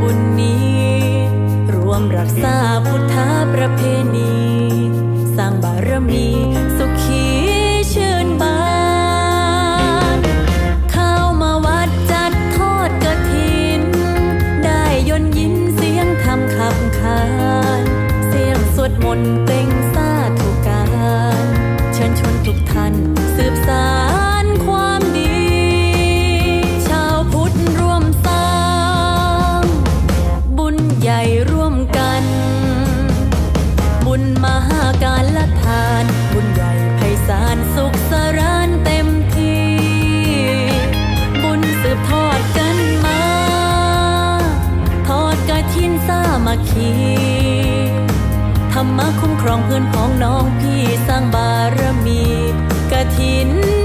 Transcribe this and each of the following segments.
บุญนี้ รวมรักษาพุทธประเพณี มาคีธรรมะคุ้มครองเพื่อนพ้องน้องพี่สร้างบารมีกระถิน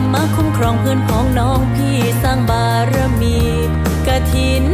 รมะคุ้มครองเพื่อนพ้องน้องพี่สร้างบารมีกระถิน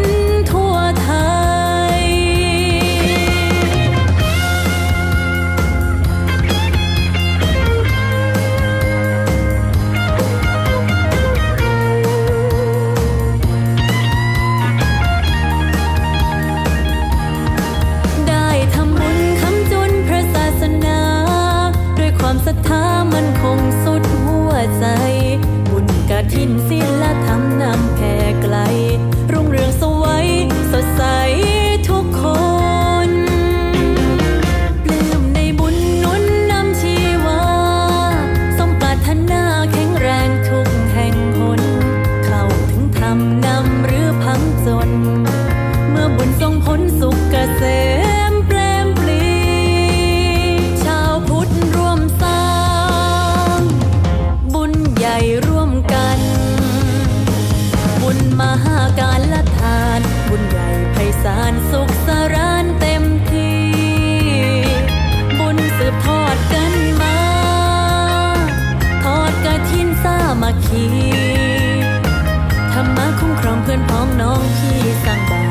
พื่อนพ้องน้องพี่สร้างบ้า